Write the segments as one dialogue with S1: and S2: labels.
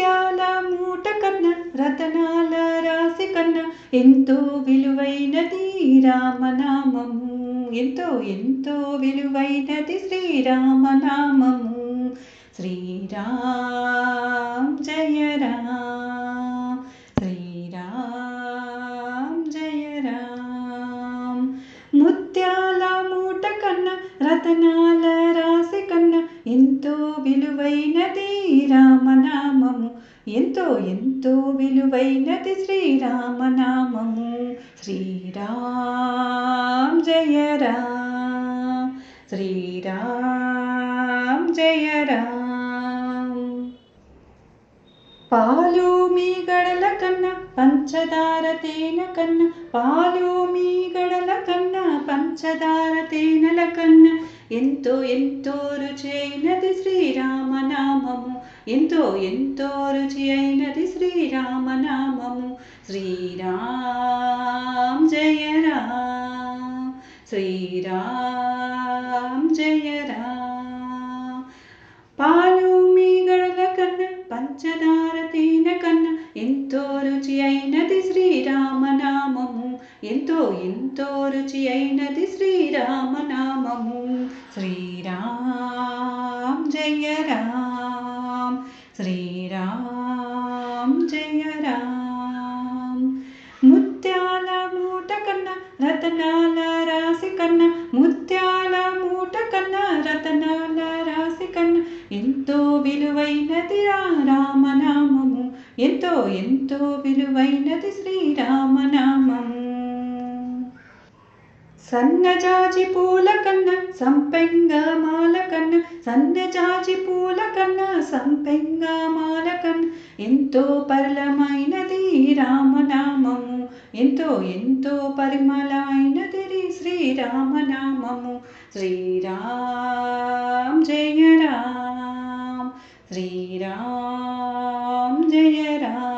S1: ముత్యాల మూట కన్న రతనాల రాశి కన్న ఎంతో విలువైనది రామనామము ఎంతో ఎంతో విలువైనది శ్రీరామనామము శ్రీరామ్ జయ రామ్. శ్రీరామ్ జయ రామ్. ముత్యాల మూట కన్న రతనాల రాశి కన్న ఎంతో విలువైనది రామనామము ఎంతో ఎంతో విలువైనది శ్రీరామనామము. శ్రీరామ్ జయ రామ్. శ్రీరామ్ జయ రామ్. పాలు మీ గడల కన్నా పంచదార తేనె కన్నా పాలు మీ గడల కన్నా పంచదార తేనెల కన్నా ఎంతో ఎంతో రుచైనది శ్రీరామ్ నామము. ఎంతో ఎంతో రుచి అయినది శ్రీరామనామము శ్రీరామ్ జయ రామ్. శ్రీరామ్ జయ రామ్. పాలు మీగడల కన్న పంచదార తేన కన్న ఎంతో రుచి అయినది శ్రీరామనామము ఎంతో ఎంతో రుచి అయినది శ్రీరామనామము శ్రీ జయ రామ్ ముత్యాల మూట కన్నా రతనాల రాశి కన్నా ముత్యాల మూట కన్నా రతనాల రాశి కన్నా ఎంతో విలువైనది రామనామము. ఎంతో ఎంతో విలువైనది శ్రీరామనామము సన్నజాజి పూల కన్న సంపెంగ మాల కన్న సన్నజాజి పూల కన్న సంపెంగ మాల కన్న. ఎంతో పరలమైనది రామనామము. ఎంతో ఎంతో పరిమళమైనది శ్రీరామనామము. శ్రీరామ్ జయ రామ్. శ్రీరామ్ జయ రామ్.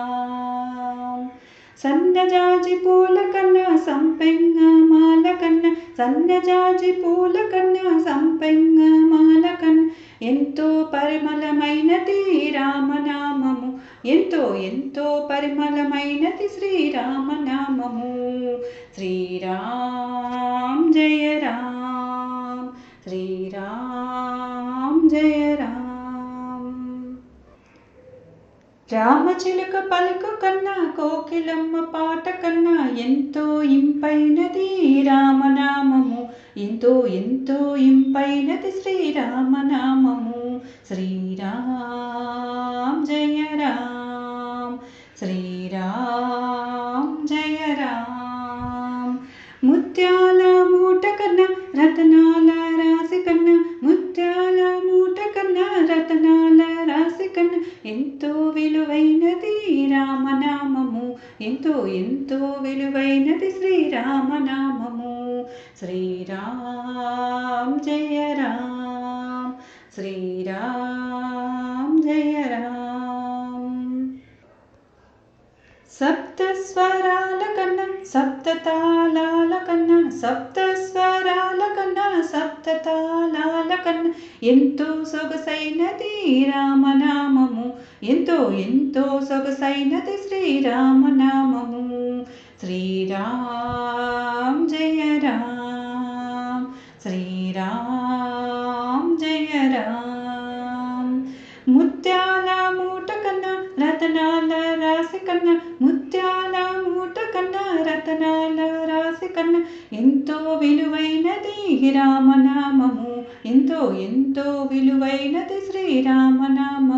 S1: సన్నజాజి పూల కన్నా సంపెంగ మాల కన్నా సన్నజాజి పూల కన్నా సంపెంగ మాల కన్నా. ఎంతో పరిమళమైనది రామనామము ఎంతో ఎంతో పరిమళమైనది శ్రీరామనామము శ్రీరామ్ జయ రామ్ శ్రీరామ్ రామచిలుక పలుకు కన్నా కోకిలమ్మ పాట కన్నా ఎంతో ఇంపైనది రామనామము. ఎంతో ఎంతో ఇంపైనది శ్రీరామనామము. శ్రీరామ్ జయ రామ్ శ్రీరామ్ జయ రామ్. ముత్యాల మూట కన్నా రతనాల రాశి కన్నా ఎంతో విలువైనది రామనామము. ఎంతో ఎంతో విలువైనది శ్రీరామనామము. శ్రీరామ్ జయ రామ్. శ్రీరామ్ జయ రామ్. సప్త స్వరాల కన్నా సప్త తాళాల కన్నా సప్త స్వరాల కన్నా సప్త తాళాల కన్నా ఎంతో సొగసైనది రామనామము. ఎంతో ఎంతో సొగసైనది శ్రీరామనామము. శ్రీరామ్ జయ రామ్. శ్రీరామ్ జయ రామ్. ముత్యాల మూట కన్నా రతనాల రాశి కన్నా ముత్యాల మూట కన్నా రతనాల రాశి కన్నా. ఎంతో విలువైనది రామనామము ఎంతో ఎంతో విలువైనది శ్రీరామనామ